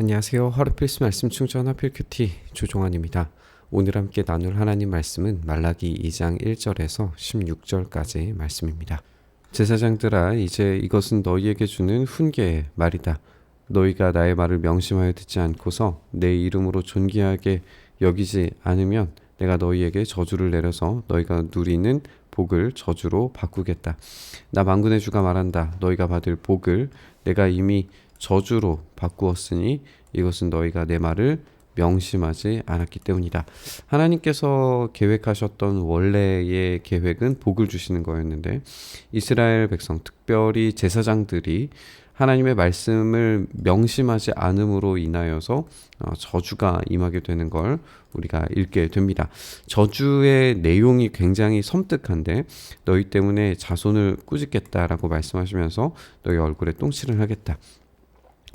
안녕하세요. 하루 필수 말씀 충전 하필 큐티 조종환입니다. 오늘 함께 나눌 하나님 말씀은 말라기 2장 1절에서 16절까지 말씀입니다. 제사장들아 이제 이것은 너희에게 주는 훈계의 말이다. 너희가 나의 말을 명심하여 듣지 않고서 내 이름으로 존귀하게 여기지 않으면 내가 너희에게 저주를 내려서 너희가 누리는 복을 저주로 바꾸겠다. 나 만군의 주가 말한다. 너희가 받을 복을 내가 이미 저주로 바꾸었으니 이것은 너희가 내 말을 명심하지 않았기 때문이다. 하나님께서 계획하셨던 원래의 계획은 복을 주시는 거였는데 이스라엘 백성 특별히 제사장들이 하나님의 말씀을 명심하지 않음으로 인하여서 어, 저주가 임하게 되는 걸 우리가 읽게 됩니다. 저주의 내용이 굉장히 섬뜩한데 너희 때문에 자손을 꾸짖겠다라고 말씀하시면서 너희 얼굴에 똥칠을 하겠다.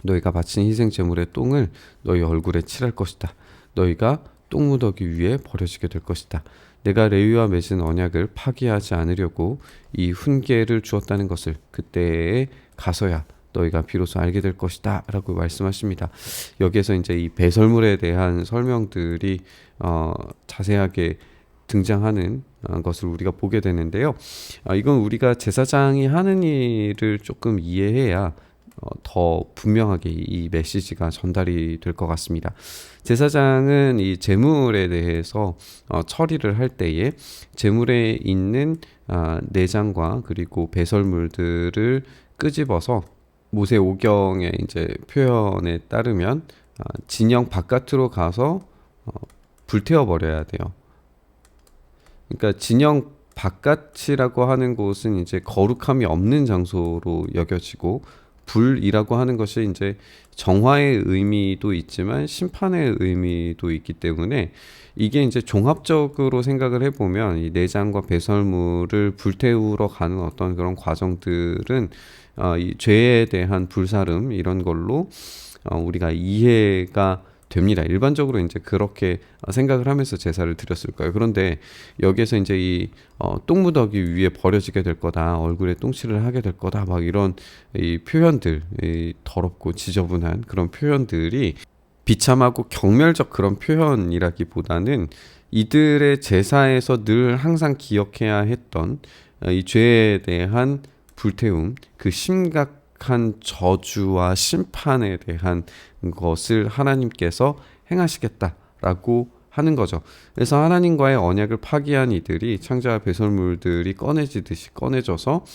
너희가 바친 희생 제물의 똥을 너희 얼굴에 칠할 것이다. 너희가 똥무더기 위에 버려지게 될 것이다. 내가 레위와 맺은 언약을 파기하지 않으려고 이 훈계를 주었다는 것을 그때에 가서야 너희가 비로소 알게 될 것이다 라고 말씀하십니다. 여기에서 이제 이 배설물에 대한 설명들이 어, 자세하게 등장하는 어, 것을 우리가 보게 되는데요. 아, 이건 우리가 제사장이 하는 일을 조금 이해해야 어, 더 분명하게 이 메시지가 전달이 될 것 같습니다. 제사장은 이 재물에 대해서 어, 처리를 할 때에 재물에 있는 아, 내장과 그리고 배설물들을 끄집어서 모세 오경의 이제 표현에 따르면 아, 진영 바깥으로 가서 어, 불태워 버려야 돼요. 그러니까 진영 바깥이라고 하는 곳은 이제 거룩함이 없는 장소로 여겨지고 불이라고 하는 것이 이제 정화의 의미도 있지만 심판의 의미도 있기 때문에 이게 이제 종합적으로 생각을 해보면 이 내장과 배설물을 불태우러 가는 어떤 그런 과정들은 어, 이 죄에 대한 불사름 이런 걸로 어, 우리가 이해가 됩니다. 일반적으로 이제 그렇게 생각을 하면서 제사를 드렸을 거예요. 그런데 여기에서 이제 이 어, 똥무더기 위에 버려지게 될 거다, 얼굴에 똥칠을 하게 될 거다, 막 이런 이 표현들, 이 더럽고 지저분한 그런 표현들이 비참하고 경멸적 그런 표현이라기보다는 이들의 제사에서 늘 항상 기억해야 했던 이 죄에 대한 불태움, 그 심각 한 저주와 심판에 대한 것을 하나님께서 행하시겠다라고 하는 거죠. 그래서 하나님과의 언약을 파기한 이들이 창자와 배설물들이 꺼내지듯이 꺼내져서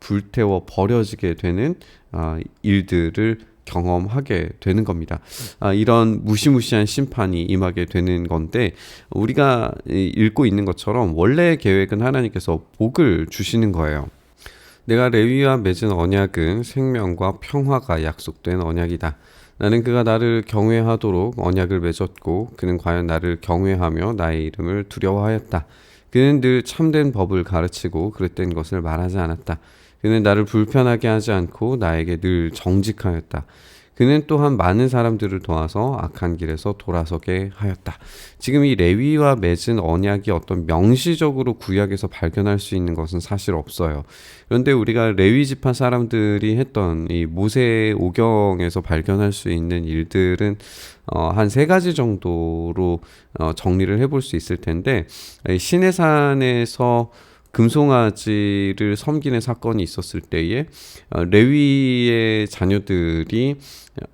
불태워 버려지게 되는 아, 일들을 경험하게 되는 겁니다. 아, 이런 무시무시한 심판이 임하게 되는 건데 우리가 읽고 있는 것처럼 원래 계획은 하나님께서 복을 주시는 거예요. 내가 레위와 맺은 언약은 생명과 평화가 약속된 언약이다. 나는 그가 나를 경외하도록 언약을 맺었고 그는 과연 나를 경외하며 나의 이름을 두려워하였다. 그는 늘 참된 법을 가르치고 그릇된 것을 말하지 않았다. 그는 나를 불편하게 하지 않고 나에게 늘 정직하였다. 그는 또한 많은 사람들을 도와서 악한 길에서 돌아서게 하였다. 지금 이 레위와 맺은 언약이 어떤 명시적으로 구약에서 발견할 수 있는 것은 사실 없어요. 그런데 우리가 레위 지파 사람들이 했던 이 모세 오경에서 발견할 수 있는 일들은 어, 한 세 가지 정도로 어, 정리를 해볼 수 있을 텐데 시내산에서 금송아지를 섬기는 사건이 있었을 때에 어, 레위의 자녀들이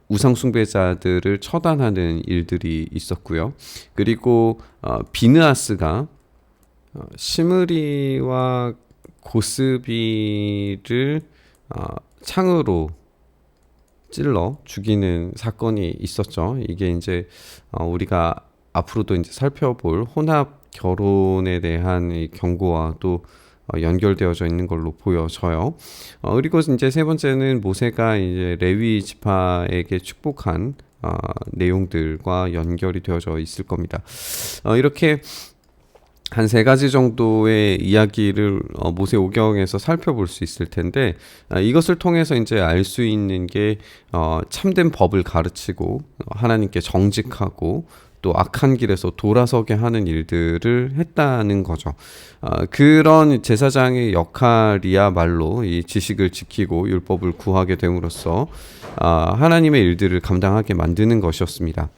우상 숭배자들을 처단하는 일들이 있었고요. 그리고 어, 비느아스가 어, 시므리와 고스비를 창으로 찔러 죽이는 사건이 있었죠. 이게 이제 우리가 앞으로도 이제 살펴볼 혼합 결혼에 대한 경고와 또 어, 연결되어져 있는 걸로 보여져요. 어, 그리고 이제 세 번째는 모세가 이제 레위 지파에게 축복한 어, 내용들과 연결이 되어져 있을 겁니다. 어, 이렇게 한세 가지 정도의 이야기를 어, 모세 오경에서 살펴볼 수 있을 텐데 아, 이것을 통해서 이제 알 수 있는 게 어, 참된 법을 가르치고 하나님께 정직하고 또 악한 길에서 돌아서게 하는 일들을 했다는 거죠. 아, 그런 제사장의 역할이야말로 이 지식을 지키고 율법을 구하게 됨으로써 아, 하나님의 일들을 감당하게 만드는 것이었습니다.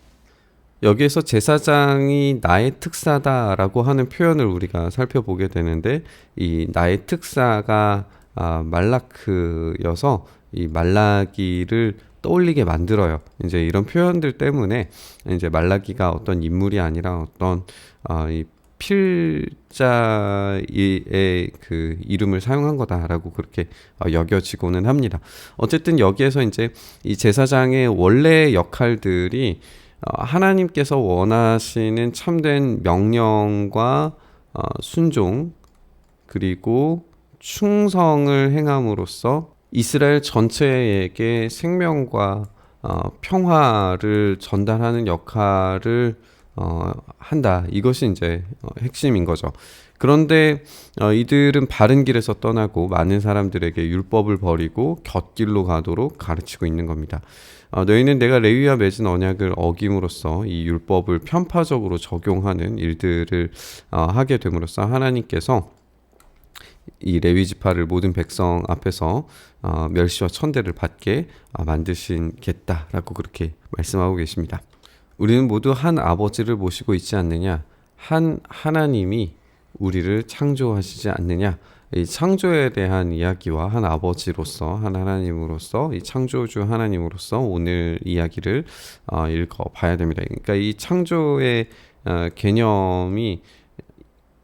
여기에서 제사장이 나의 특사다라고 하는 표현을 우리가 살펴보게 되는데 이 나의 특사가 아, 말라크여서 이 말라기를 떠올리게 만들어요. 이제 이런 표현들 때문에 이제 말라기가 어떤 인물이 아니라 어떤 어, 이 필자의 그 이름을 사용한 거다라고 그렇게 어, 여겨지고는 합니다. 어쨌든 여기에서 이제 이 제사장의 원래 역할들이 어, 하나님께서 원하시는 참된 명령과 어, 순종 그리고 충성을 행함으로써 이스라엘 전체에게 생명과 어, 평화를 전달하는 역할을 어, 한다. 이것이 이제 어, 핵심인 거죠. 그런데 어, 이들은 바른 길에서 떠나고 많은 사람들에게 율법을 버리고 곁길로 가도록 가르치고 있는 겁니다. 어, 너희는 내가 레위와 맺은 언약을 어김으로써 이 율법을 편파적으로 적용하는 일들을 어, 하게 됨으로써 하나님께서 이 레위 지파를 모든 백성 앞에서 어, 멸시와 천대를 받게 어, 만드신겠다라고 그렇게 말씀하고 계십니다. 우리는 모두 한 아버지를 모시고 있지 않느냐? 한 하나님이 우리를 창조하시지 않느냐? 이 창조에 대한 이야기와 한 아버지로서 한 하나님으로서 이 창조주 하나님으로서 오늘 이야기를 어, 읽어 봐야 됩니다. 그러니까 이 창조의 어, 개념이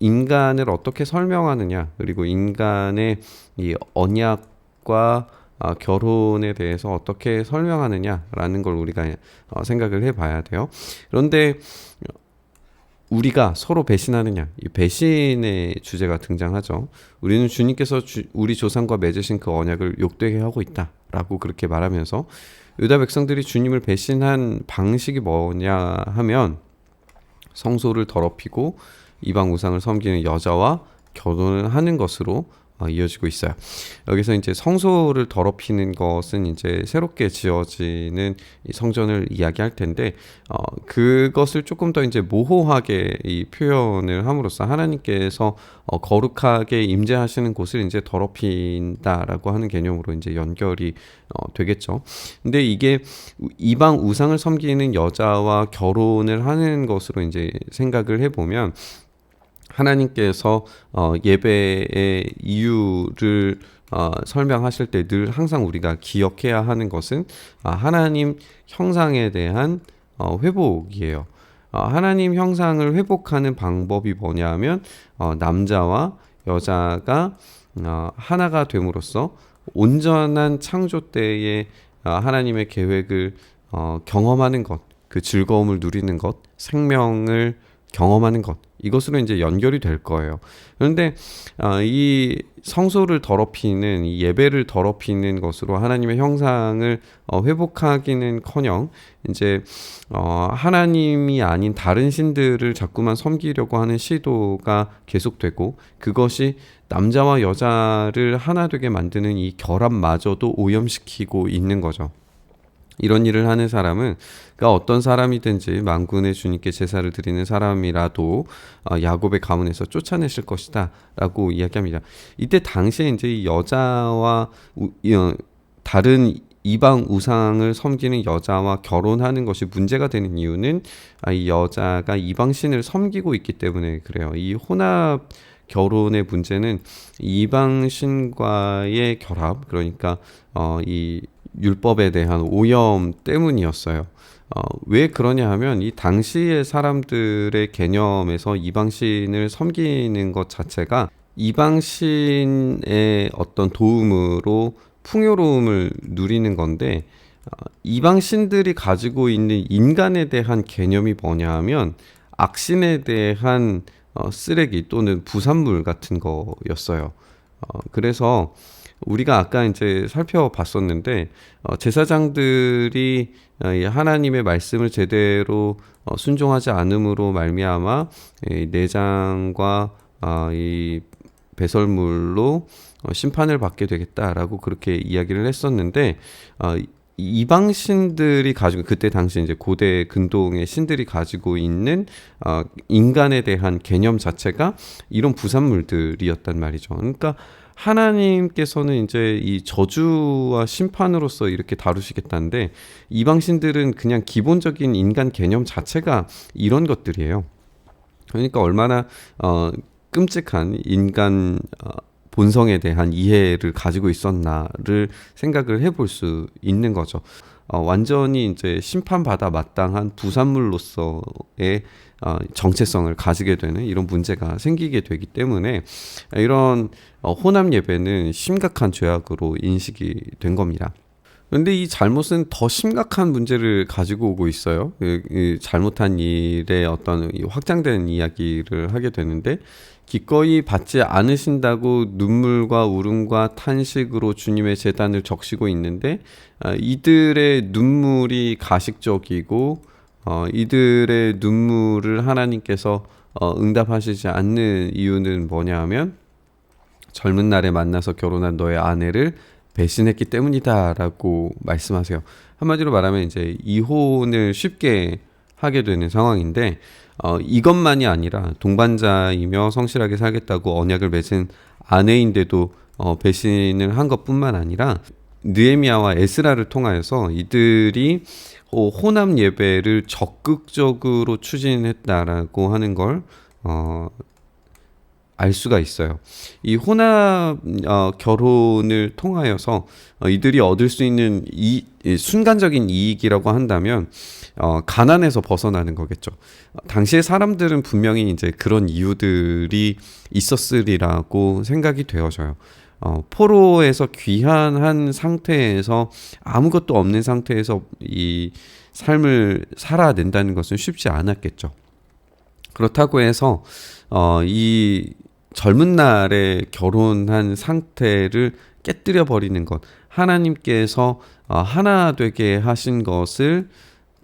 인간을 어떻게 설명하느냐 그리고 인간의 이 언약과 어, 결혼에 대해서 어떻게 설명하느냐라는 걸 우리가 어, 생각을 해봐야 돼요. 그런데 우리가 서로 배신하느냐 이 배신의 주제가 등장하죠. 우리는 주님께서 주, 우리 조상과 맺으신 그 언약을 욕되게 하고 있다라고 그렇게 말하면서 유다 백성들이 주님을 배신한 방식이 뭐냐 하면 성소를 더럽히고 이방 우상을 섬기는 여자와 결혼을 하는 것으로 어, 이어지고 있어요. 여기서 이제 성소를 더럽히는 것은 이제 새롭게 지어지는 이 성전을 이야기할 텐데 어, 그것을 조금 더 이제 모호하게 이 표현을 함으로써 하나님께서 어, 거룩하게 임재하시는 곳을 이제 더럽힌다라고 하는 개념으로 이제 연결이 어, 되겠죠. 근데 이게 이방 우상을 섬기는 여자와 결혼을 하는 것으로 이제 생각을 해보면 하나님께서 어, 예배의 이유를 어, 설명하실 때 늘 항상 우리가 기억해야 하는 것은 아, 하나님 형상에 대한 어, 회복이에요. 어, 하나님 형상을 회복하는 방법이 뭐냐면 어, 남자와 여자가 어, 하나가 됨으로써 온전한 창조 때에 어, 하나님의 계획을 어, 경험하는 것, 그 즐거움을 누리는 것, 생명을 경험하는 것 이것으로 이제 연결이 될 거예요. 그런데 어, 이 성소를 더럽히는 이 예배를 더럽히는 것으로 하나님의 형상을 어, 회복하기는커녕 이제 어, 하나님이 아닌 다른 신들을 자꾸만 섬기려고 하는 시도가 계속되고 그것이 남자와 여자를 하나 되게 만드는 이 결합마저도 오염시키고 있는 거죠. 이런 일을 하는 사람은 그러니까 어떤 사람이든지 만군의 주님께 제사를 드리는 사람이라도 어, 야곱의 가문에서 쫓아내실 것이다라고 이야기합니다. 이때 당시에 이제 여자와 우, 어, 다른 이방 우상을 섬기는 여자와 결혼하는 것이 문제가 되는 이유는 아, 이 여자가 이방 신을 섬기고 있기 때문에 그래요. 이 혼합 결혼의 문제는 이방 신과의 결합 그러니까 어, 이 율법에 대한 오염 때문이었어요. 어, 왜 그러냐 하면 이 당시의 사람들의 개념에서 이방신을 섬기는 것 자체가 이방신의 어떤 도움으로 풍요로움을 누리는 건데 어, 이방신들이 가지고 있는 인간에 대한 개념이 뭐냐 하면 악신에 대한 어, 쓰레기 또는 부산물 같은 거였어요. 어, 그래서 우리가 아까 이제 살펴봤었는데 어, 제사장들이 어, 하나님의 말씀을 제대로 어, 순종하지 않음으로 말미암아 이 내장과 어, 이 배설물로 어, 심판을 받게 되겠다라고 그렇게 이야기를 했었는데 어, 이방 신들이 가지고 그때 당시 이제 고대 근동의 신들이 가지고 있는 어, 인간에 대한 개념 자체가 이런 부산물들이었단 말이죠. 그러니까 하나님께서는 이제 이 저주와 심판으로서 이렇게 다루시겠다는데 이방 신들은 그냥 기본적인 인간 개념 자체가 이런 것들이에요. 그러니까 얼마나 어, 끔찍한 인간 어, 본성에 대한 이해를 가지고 있었나를 생각을 해볼 수 있는 거죠. 어, 완전히 이제 심판받아 마땅한 부산물로서의 어, 정체성을 가지게 되는 이런 문제가 생기게 되기 때문에 이런 어, 호남 예배는 심각한 죄악으로 인식이 된 겁니다. 근데 이 잘못은 더 심각한 문제를 가지고 오고 있어요. 잘못한 일의 어떤 확장된 이야기를 하게 되는데 기꺼이 받지 않으신다고 눈물과 울음과 탄식으로 주님의 재단을 적시고 있는데 아, 이들의 눈물이 가식적이고 어, 이들의 눈물을 하나님께서 어, 응답하시지 않는 이유는 뭐냐 하면 젊은 날에 만나서 결혼한 너의 아내를 배신했기 때문이다라고 말씀하세요. 한마디로 말하면 이제 이혼을 쉽게 하게 되는 상황인데 어, 이것만이 아니라 동반자이며 성실하게 살겠다고 언약을 맺은 아내인데도 어, 배신을 한 것뿐만 아니라 느에미아와 에스라를 통하여서 이들이 어, 호남 예배를 적극적으로 추진했다라고 하는 걸 어, 알 수가 있어요. 이 혼합 어, 결혼을 통하여서 어, 이들이 얻을 수 있는 이, 이 순간적인 이익이라고 한다면 어, 가난에서 벗어나는 거겠죠. 당시의 사람들은 분명히 이제 그런 이유들이 있었으리라고 생각이 되어져요. 어, 포로에서 귀환한 상태에서 아무것도 없는 상태에서 이 삶을 살아낸다는 것은 쉽지 않았겠죠. 그렇다고 해서 어, 이 젊은 날에 결혼한 상태를 깨뜨려 버리는 것, 하나님께서 어, 하나 되게 하신 것을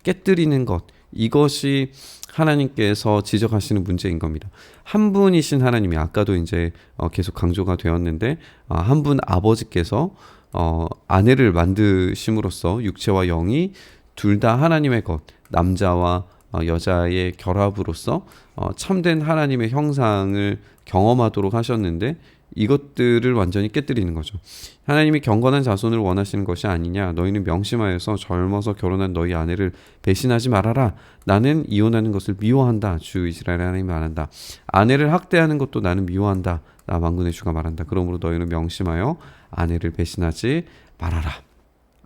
깨뜨리는 것, 이것이 하나님께서 지적하시는 문제인 겁니다. 한 분이신 하나님이 아까도 이제 어, 계속 강조가 되었는데 어, 한분 아버지께서 어, 아내를 만드심으로써 육체와 영이 둘 다 하나님의 것, 남자와 어, 여자의 결합으로서 어, 참된 하나님의 형상을 경험하도록 하셨는데 이것들을 완전히 깨뜨리는 거죠. 하나님이 경건한 자손을 원하시는 것이 아니냐. 너희는 명심하여서 젊어서 결혼한 너희 아내를 배신하지 말아라. 나는 이혼하는 것을 미워한다. 주 이스라엘 하나님이 말한다. 아내를 학대하는 것도 나는 미워한다. 나 만군의 주가 말한다. 그러므로 너희는 명심하여 아내를 배신하지 말아라.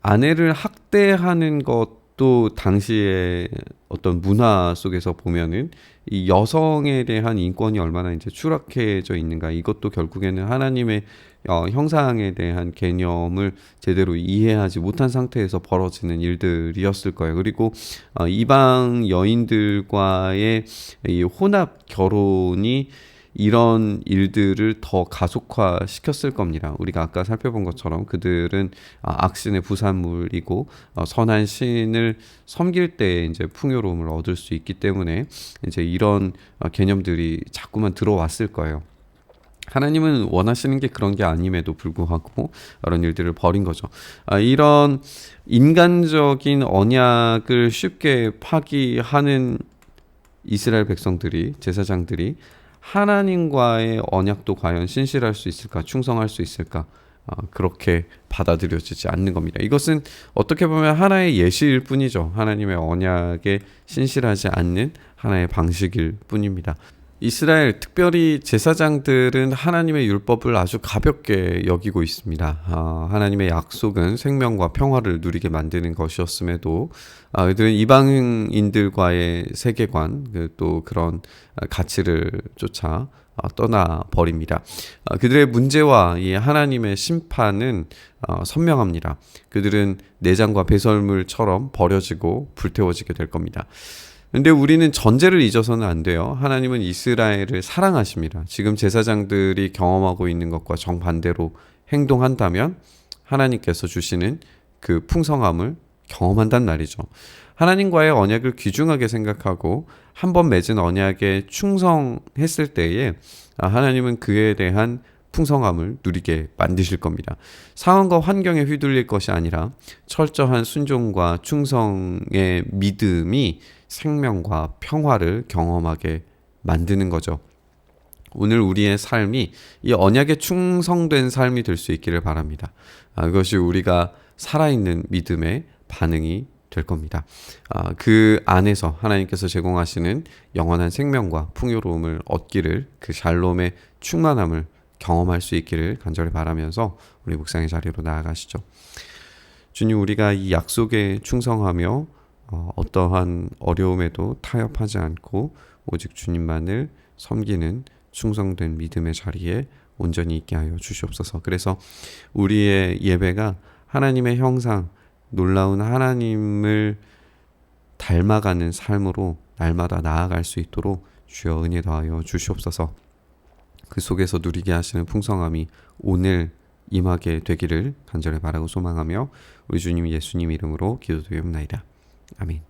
아내를 학대하는 것 도 당시에 어떤 문화 속에서 보면은 이 여성에 대한 인권이 얼마나 이제 추락해져 있는가 이것도 결국에는 하나님의 어, 형상에 대한 개념을 제대로 이해하지 못한 상태에서 벌어지는 일들이었을 거예요. 그리고 어, 이방 여인들과의 이 혼합 결혼이 이런 일들을 더 가속화 시켰을 겁니다. 우리가 아까 살펴본 것처럼 그들은 아, 악신의 부산물이고 어, 선한 신을 섬길 때 이제 풍요로움을 얻을 수 있기 때문에 이제 이런 어, 개념들이 자꾸만 들어왔을 거예요. 하나님은 원하시는 게 그런 게 아님에도 불구하고 이런 일들을 벌인 거죠. 아, 이런 인간적인 언약을 쉽게 파기하는 이스라엘 백성들이 제사장들이 하나님과의 언약도 과연 신실할 수 있을까, 충성할 수 있을까, 어, 그렇게 받아들여지지 않는 겁니다. 이것은 어떻게 보면 하나의 예시일 뿐이죠. 하나님의 언약에 신실하지 않는 하나의 방식일 뿐입니다. 이스라엘 특별히 제사장들은 하나님의 율법을 아주 가볍게 여기고 있습니다. 아, 하나님의 약속은 생명과 평화를 누리게 만드는 것이었음에도 아, 그들은 이방인들과의 세계관 그또 그런 가치를 쫓아 아, 떠나 버립니다. 아, 그들의 문제와 이 하나님의 심판은 어, 선명합니다. 그들은 내장과 배설물처럼 버려지고 불태워지게 될 겁니다. 근데 우리는 전제를 잊어서는 안 돼요. 하나님은 이스라엘을 사랑하십니다. 지금 제사장들이 경험하고 있는 것과 정반대로 행동한다면 하나님께서 주시는 그 풍성함을 경험한단 말이죠. 하나님과의 언약을 귀중하게 생각하고 한 번 맺은 언약에 충성했을 때에 아, 하나님은 그에 대한 풍성함을 누리게 만드실 겁니다. 상황과 환경에 휘둘릴 것이 아니라 철저한 순종과 충성의 믿음이 생명과 평화를 경험하게 만드는 거죠. 오늘 우리의 삶이 이 언약에 충성된 삶이 될 수 있기를 바랍니다. 아, 그것이 우리가 살아있는 믿음의 반응이 될 겁니다. 아, 그 안에서 하나님께서 제공하시는 영원한 생명과 풍요로움을 얻기를 그 샬롬의 충만함을 경험할 수 있기를 간절히 바라면서 우리 묵상의 자리로 나아가시죠. 주님 우리가 이 약속에 충성하며 어, 어떠한 어려움에도 타협하지 않고 오직 주님만을 섬기는 충성된 믿음의 자리에 온전히 있게 하여 주시옵소서. 그래서 우리의 예배가 하나님의 형상, 놀라운 하나님을 닮아가는 삶으로 날마다 나아갈 수 있도록 주여 은혜 더하여 주시옵소서. 그 속에서 누리게 하시는 풍성함이 오늘 임하게 되기를 간절히 바라고 소망하며 우리 주님 예수님 이름으로 기도드리옵나이다. 아멘.